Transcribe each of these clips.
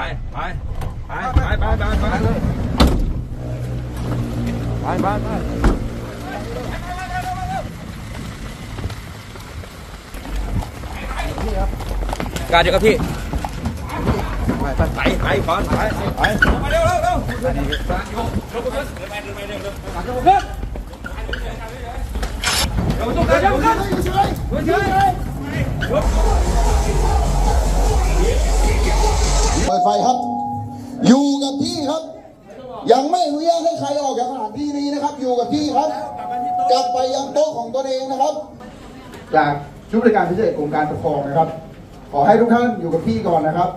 ไปไปไปไปไปไปเลยไปไปไปการเดียวกับพี่ไปไปไปไปก่อนไปไปมาเร็วเร็วเร็วเร็วเร็วขึ้นเร็วขึ้นเร็วขึ้นเร็วขึ้นเร็วขึ้นเร็วเปิดไฟครับ อยู่กับที่ครับ ยังไม่อนุญาตให้ใครออกจากสถานที่นี้นะครับ อยู่กับที่ครับ กลับไปยังโต๊ะของตนเองนะครับ จากชุดบริการพิเศษกรมการปกครองนะครับ ขอให้ทุกท่านอยู่กับที่ก่อนนะครับ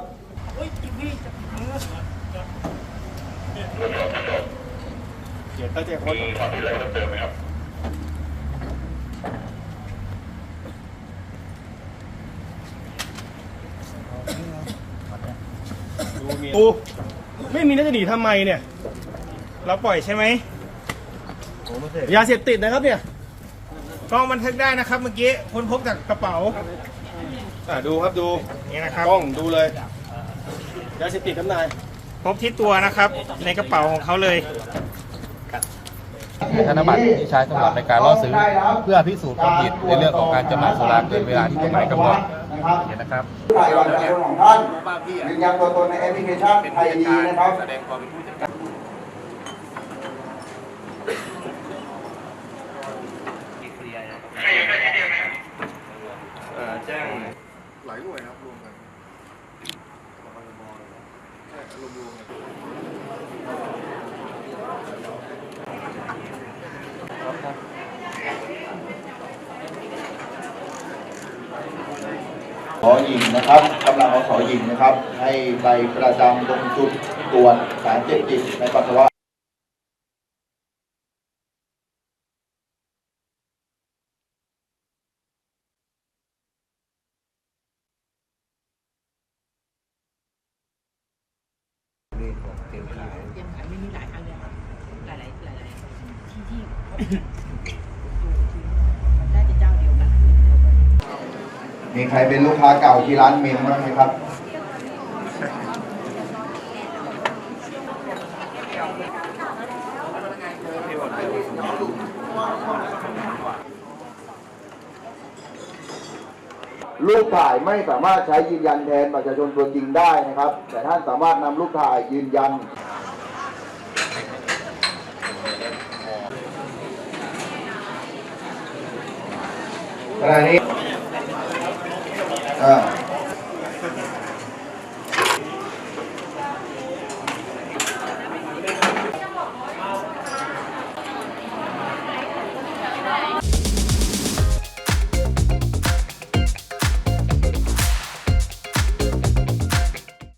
กูไม่มีน่าจะหนีทำไมเนี่ย เราปล่อยใช่ไหมยาเสพติดนะครับเนี่ยกล้องบันทึกได้นะครับ เมื่อกี้คนพบจากกระเป๋าอะดูครับดูนี่นะครับกล้องดูเลยยาเสพติดน้ำนายพบที่ตัวนะครับ ในกระเป๋าของเขาเลยธนบัตรที่ใช้สำหรับในการล่อซื้อ เพื่อพิสูจน์ความผิดในเรื่องของการจำหน่ายสุราเกินเวลาที่กฎหมายกำหนด เห็นนะครับถ่ายบัตรประชาชนของท่านยืนยันตัวตนในแอปพลิเคชันไทยดีนะครับแสดงความเป็นผู้จัดการ ขอหญิงนะครับกำลังเอาขอหญิงนะครับ ให้ไปประจำตรงจุดตรวจสารเสพติดในปัสสาวะเตรียมขายเตรียมขายไม่มีหลายอันเลยหลายหลายหลายที่ที่มันได้จะเจ้าเดียวกัน มีใครเป็นลูกค้าเก่าที่ร้านเมนบ้างไหมครับ รูปถ่ายไม่สามารถใช้ยืนยันแทนประชาชนตัวจริงได้นะครับ แต่ท่านสามารถนำรูปถ่ายยืนยันขณะนี้ อ่า